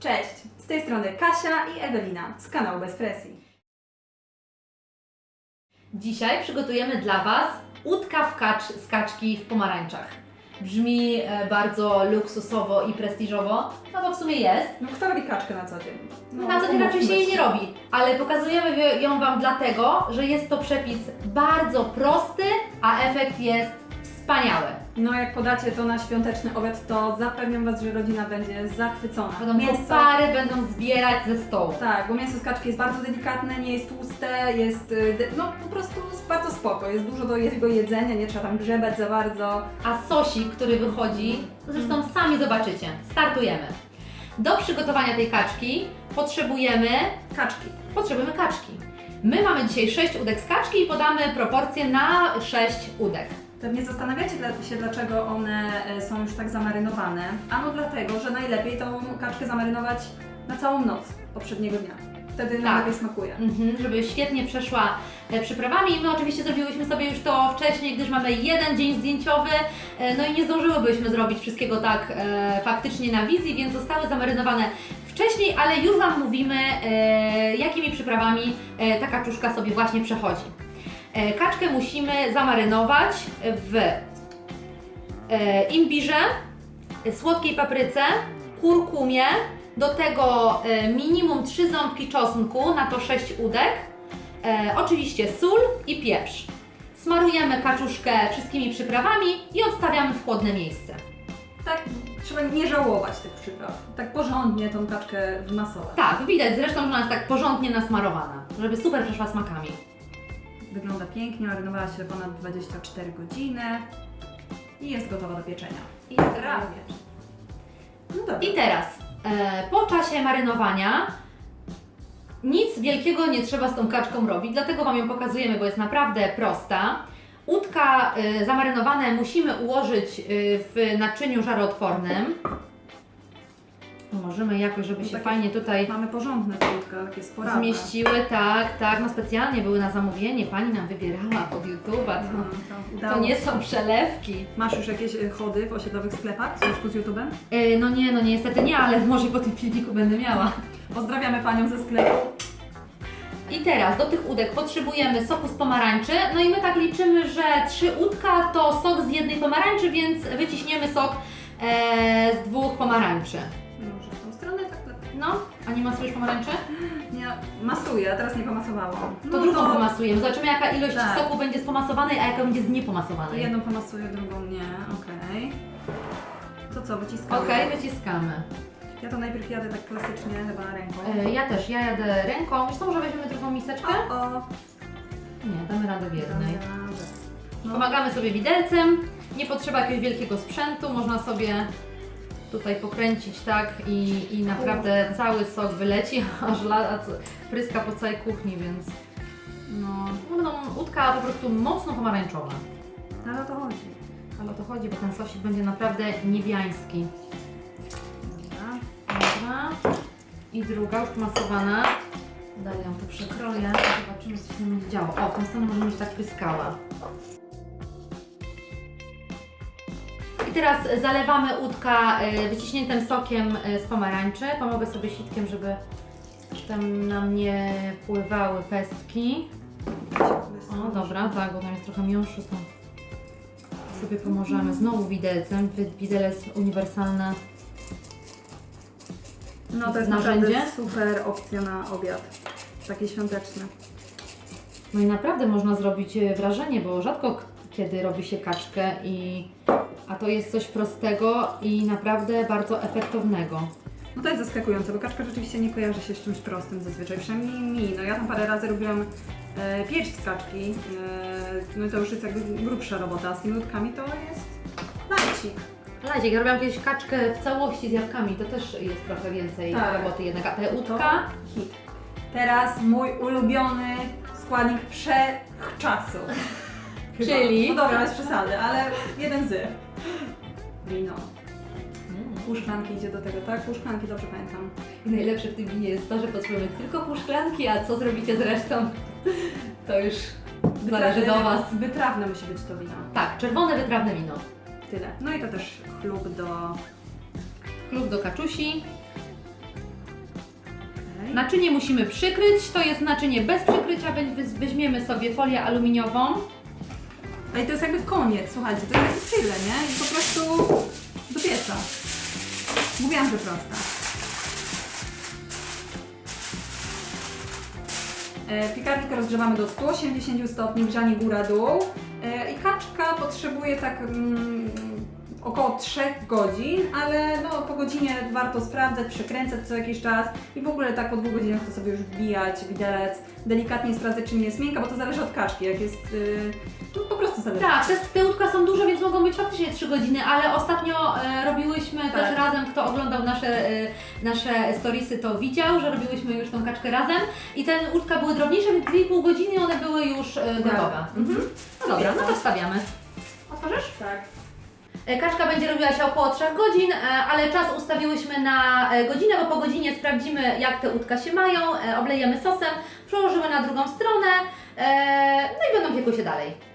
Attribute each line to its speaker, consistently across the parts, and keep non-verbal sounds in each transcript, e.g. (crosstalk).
Speaker 1: Cześć, z tej strony Kasia i Ewelina z kanału Bez Presji.
Speaker 2: Dzisiaj przygotujemy dla Was łódka w kacz z kaczki w pomarańczach. Brzmi e, bardzo luksusowo i prestiżowo, no bo w sumie jest.
Speaker 1: No kto robi kaczkę na co dzień? No,
Speaker 2: na co dzień raczej się jej nie robi, ale pokazujemy ją Wam dlatego, że jest to przepis bardzo prosty, a efekt jest wspaniały.
Speaker 1: No jak podacie to na świąteczny obiad, to zapewniam Was, że rodzina będzie zachwycona.
Speaker 2: Będą pary będą zbierać ze stołu.
Speaker 1: Tak, bo mięso z kaczki jest bardzo delikatne, nie jest tłuste, jest y, no po prostu bardzo spoko, jest dużo do jego jedzenia, nie trzeba tam grzebać za bardzo.
Speaker 2: A sosik, który wychodzi, zresztą sami zobaczycie. Startujemy. Do przygotowania tej kaczki potrzebujemy
Speaker 1: Kaczki.
Speaker 2: potrzebujemy kaczki. My mamy dzisiaj 6 udek z kaczki i podamy proporcje na 6 udek.
Speaker 1: Pewnie zastanawiacie się, dlaczego one e, są już tak zamarynowane. Ano dlatego, że najlepiej tą kaczkę zamarynować na całą noc poprzedniego dnia. Wtedy
Speaker 2: Tak.
Speaker 1: najlepiej smakuje.
Speaker 2: Mhm, żeby świetnie przeszła e, przyprawami my oczywiście zrobiłyśmy sobie już to wcześniej, gdyż mamy jeden dzień zdjęciowy, e, no i nie zdążyłybyśmy zrobić wszystkiego tak faktycznie na wizji, więc zostały zamarynowane wcześniej, ale już Wam mówimy, jakimi przyprawami ta kaczuszka sobie właśnie przechodzi. E, kaczkę musimy zamarynować w e, imbirze, e, słodkiej papryce, kurkumie, do tego minimum 3 ząbki czosnku, na to 6 udek, oczywiście sól i pieprz. Smarujemy kaczuszkę wszystkimi przyprawami i odstawiamy w chłodne miejsce.
Speaker 1: Tak, trzeba nie żałować tych przypraw. Tak porządnie tą kaczkę wmasować.
Speaker 2: Tak, widać zresztą, że ona jest tak porządnie nasmarowana, żeby super przeszła smakami.
Speaker 1: Wygląda pięknie, marynowała się ponad 24 godziny i jest gotowa do pieczenia.
Speaker 2: I
Speaker 1: Prawie. No dobra.
Speaker 2: I teraz, e, po czasie marynowania, nic wielkiego nie trzeba z tą kaczką robić, dlatego Wam ją pokazujemy, bo jest naprawdę prosta. Łódka e, zamarynowane musimy ułożyć e, w naczyniu żaroodpornym. Możemy jakoś, żeby
Speaker 1: No
Speaker 2: się
Speaker 1: takie-
Speaker 2: fajnie tutaj
Speaker 1: Mamy porządne krótko, takie sporadne.
Speaker 2: zmieściły. Tak, tak, no specjalnie były na zamówienie. Pani nam wybierała pod YouTube'a. To,
Speaker 1: to udało
Speaker 2: to nie są przelewki.
Speaker 1: Masz już jakieś y, chody w osiedlowych sklepach w związku z YouTube'em?
Speaker 2: E, no nie, no niestety nie, ale może po tym filmiku będę miała.
Speaker 1: Pozdrawiamy Panią ze sklepu.
Speaker 2: I teraz do tych udek potrzebujemy soku z pomarańczy. No i my tak liczymy, że trzy udka to sok z jednej pomarańczy, więc wyciśniemy sok e, z dwóch pomarańczy. A nie masujesz pomarańczy?
Speaker 1: Nie, masuję, a teraz nie pomasowałam.
Speaker 2: To drugą pomasujemy. Zobaczymy jaka ilość
Speaker 1: No Tak.
Speaker 2: soku będzie spomasowanej, a jaka będzie z niepomasowanej.
Speaker 1: jedną pomasuję, drugą nie, okej. To co, wyciskamy?
Speaker 2: Okej, wyciskamy.
Speaker 1: Ja to najpierw jadę tak klasycznie, chyba ręką.
Speaker 2: E, ja też, ja jadę ręką. Wiesz co, może weźmiemy drugą miseczkę?
Speaker 1: O, o.
Speaker 2: Nie, damy radę w jednej.
Speaker 1: Dobra. No.
Speaker 2: Pomagamy sobie widelcem, nie potrzeba jakiegoś wielkiego sprzętu, można sobie tutaj pokręcić tak i, i naprawdę cały sok wyleci, (laughs) aż la, pryska po całej kuchni, więc no, no będą łódka po prostu mocno pomarańczowa.
Speaker 1: Ale o to chodzi.
Speaker 2: Ale o to chodzi, bo ten sosik będzie naprawdę niebiański.
Speaker 1: Dobra.
Speaker 2: Dobra. I druga już masowana. Daj ją tu przekroję, zobaczymy co się będzie działo. O, tą stronę może być tak pyskała. Teraz zalewamy łódka y, wyciśniętym sokiem y, z pomarańczy. Pomogę sobie sitkiem, żeby tam nam nie pływały pestki. O, dobra, tak, bo tam jest trochę miąższu, to sobie pomożemy. Znowu widelcem. Wi- Widelec uniwersalny.
Speaker 1: No to jest
Speaker 2: Narzędzie?
Speaker 1: naprawdę super opcja na obiad. Taki świąteczny.
Speaker 2: No i naprawdę można zrobić e, wrażenie, bo rzadko kiedy robi się kaczkę i a to jest coś prostego i naprawdę bardzo efektownego.
Speaker 1: No to jest zaskakujące, bo kaczka rzeczywiście nie kojarzy się z czymś prostym zazwyczaj, przynajmniej mi. No ja tam parę razy robiłam e, pierś z kaczki, e, no i to już jest jakby grubsza robota, z tymi łódkami to jest lajcik.
Speaker 2: Lajcie, ja robiłam kiedyś kaczkę w całości z jabłkami, to też jest trochę więcej
Speaker 1: Tak.
Speaker 2: roboty jednak. A te łódka,
Speaker 1: hit. Teraz mój ulubiony składnik wszechczasów. Chyba.
Speaker 2: Czyli?
Speaker 1: No dobra, bez przesady, ale jeden z. Wino.
Speaker 2: Mm.
Speaker 1: Pół szklanki idzie do tego, tak? Pół szklanki, dobrze pamiętam.
Speaker 2: I najlepsze w tym winie jest to, że potrzebujemy tylko pół szklanki, a co zrobicie z resztą, to już zależy do Was.
Speaker 1: Wytrawne musi być to wino.
Speaker 2: Tak, czerwone wytrawne wino.
Speaker 1: Tyle. No i to też chlub do
Speaker 2: Klub do kaczusi. naczynie musimy przykryć. To jest naczynie bez przykrycia, więc weź- weźmiemy sobie folię aluminiową.
Speaker 1: A i to jest jakby koniec, słuchajcie, to jest jakby tyle, nie? I po prostu do pieca. Mówiłam, że prosta. E, Piekarnik rozgrzewamy do 180 stopni, grzanie góra-dół. E, I kaczka potrzebuje tak mm, około 3 godzin, ale no, po godzinie warto sprawdzać, przekręcać co jakiś czas i w ogóle tak po dwóch godzinach to sobie już wbijać widelec, delikatnie sprawdzać czy nie jest miękka, bo to zależy od kaczki, jak jest, zależy.
Speaker 2: Tak, te, te łódka są duże, więc mogą być faktycznie 3 godziny, ale ostatnio e, robiłyśmy
Speaker 1: Tak.
Speaker 2: też razem, kto oglądał nasze, e, nasze storiesy, to widział, że robiłyśmy już tą kaczkę razem i te łódka były drobniejsze, więc 2,5 godziny one były już e, gotowe.
Speaker 1: Mhm.
Speaker 2: No dobra, no to wstawiamy. Otworzysz?
Speaker 1: Tak.
Speaker 2: E, Kaczka będzie robiła się około 3 godzin, e, ale czas ustawiłyśmy na e, godzinę, bo po godzinie sprawdzimy jak te łódka się mają, e, oblejemy sosem, przełożymy na drugą stronę, e, no i będą piekły się dalej.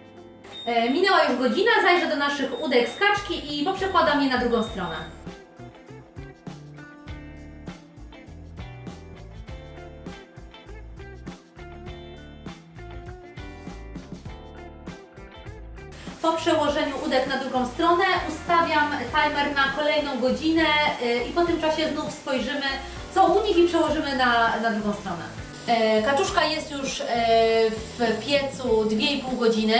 Speaker 2: E, Minęła już godzina, zajrzę do naszych łódek z kaczki i poprzekładam je na drugą stronę. Po przełożeniu udek na drugą stronę ustawiam timer na kolejną godzinę y, i po tym czasie znów spojrzymy co u nich i przełożymy na, na drugą stronę. E, Kaczuszka jest już e, w piecu 2,5 godziny.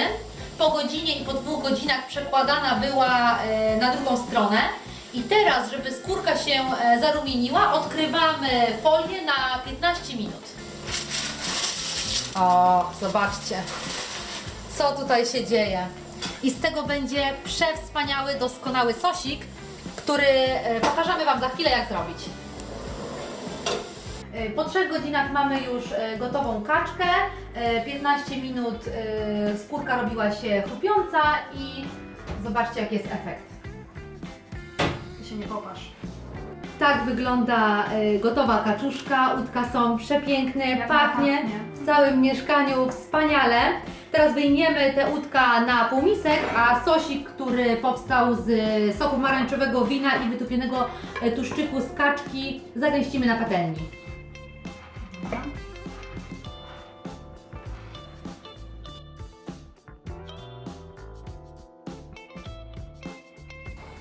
Speaker 2: Po godzinie i po dwóch godzinach przekładana była e, na drugą stronę. I teraz, żeby skórka się e, zarumieniła, odkrywamy folię na 15 minut. O, zobaczcie co tutaj się dzieje. I z tego będzie przewspaniały, doskonały sosik, który e, pokażemy Wam za chwilę jak zrobić. E, Po 3 godzinach mamy już e, gotową kaczkę. E, 15 minut e, skórka robiła się chrupiąca i zobaczcie jaki jest efekt.
Speaker 1: Ty się nie popasz.
Speaker 2: Tak wygląda gotowa kaczuszka. Łódka są przepiękne,
Speaker 1: Jak
Speaker 2: pachnie
Speaker 1: pachnie.
Speaker 2: w całym mieszkaniu wspaniale. Teraz wyjmiemy tę łódka na półmisek, a sosik, który powstał z soku pomarańczowego wina i wytopionego e, tłuszczyku z kaczki zagęścimy na patelni.
Speaker 1: Dobra.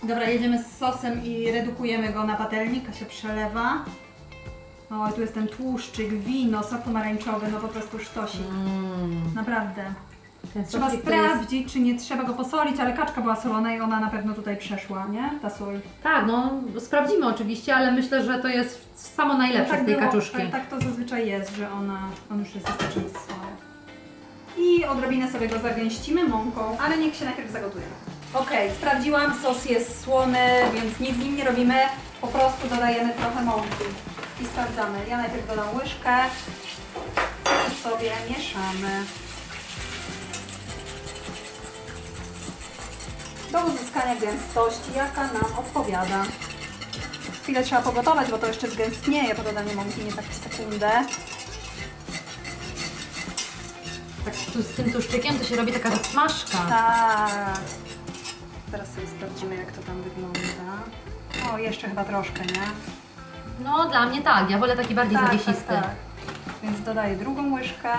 Speaker 1: Dobra, jedziemy z sosem i redukujemy go na patelni. Kasia przelewa. O, tu jest ten tłuszczyk, wino, sok pomarańczowy, no po prostu sztosik. Naprawdę.
Speaker 2: Ten
Speaker 1: Trzeba
Speaker 2: sosik to jest...
Speaker 1: sprawdzić, czy nie trzeba go posolić, ale kaczka była solona i ona na pewno tutaj przeszła, nie? Ta sól.
Speaker 2: Tak, no sprawdzimy oczywiście, ale myślę, że to jest samo najlepsze z tej
Speaker 1: było,
Speaker 2: kaczuszki.
Speaker 1: Tak, tak to zazwyczaj jest, że ona, on już jest wystarczająco słony. I odrobinę sobie go zagęścimy mąką, ale niech się najpierw zagotuje. Okej, sprawdziłam, sos jest słony, więc nic z nim nie robimy, po prostu dodajemy trochę mąki i sprawdzamy. Ja najpierw dodam łyżkę i sobie mieszamy. Do uzyskania gęstości, jaka nam odpowiada. Chwilę trzeba pogotować, bo to jeszcze zgęstnieje po dodaniu mąki, nie tak w sekundę.
Speaker 2: Tak tu z tym tłuszczykiem to się robi taka zasmażka.
Speaker 1: Tak. Teraz sobie sprawdzimy, jak to tam wygląda. O, jeszcze chyba troszkę, nie?
Speaker 2: No dla mnie tak, ja wolę taki bardziej zawiesisty.
Speaker 1: tak. Więc dodaję drugą łyżkę.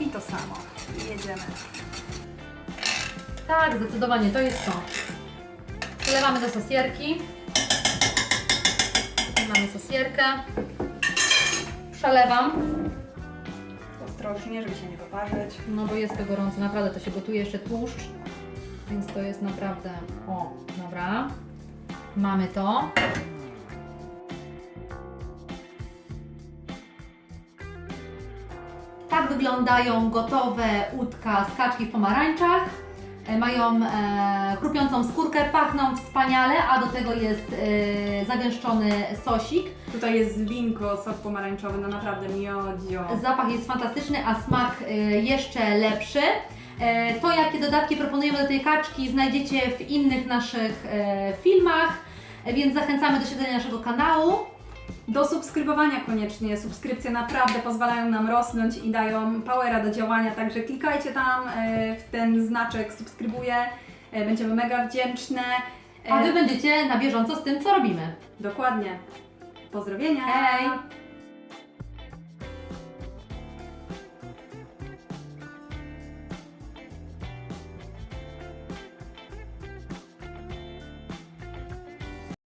Speaker 1: I to samo. Jedziemy.
Speaker 2: Tak, zdecydowanie, to jest to. Przelewamy do sosierki. Tutaj mamy sosierkę. Przelewam,
Speaker 1: Ostrożnie, żeby się nie poparzyć.
Speaker 2: no bo jest to gorąco, naprawdę to się gotuje jeszcze tłuszcz. Więc to jest naprawdę... O, dobra. Mamy to. Tak wyglądają gotowe łódka z kaczki w pomarańczach. E, Mają e, chrupiącą skórkę, pachną wspaniale, a do tego jest e, zagęszczony sosik.
Speaker 1: Tutaj jest winko, sok pomarańczowy, no naprawdę miodzio.
Speaker 2: Zapach jest fantastyczny, a smak e, jeszcze lepszy. E, To, jakie dodatki proponujemy do tej kaczki, znajdziecie w innych naszych e, filmach, e, więc zachęcamy do śledzenia naszego kanału.
Speaker 1: Do subskrybowania koniecznie. Subskrypcje naprawdę pozwalają nam rosnąć i dają powera do działania, także klikajcie tam e, w ten znaczek subskrybuję. E, Będziemy mega wdzięczne. E,
Speaker 2: A Wy będziecie na bieżąco z tym, co robimy.
Speaker 1: Dokładnie. Pozdrowienia!
Speaker 2: Hej!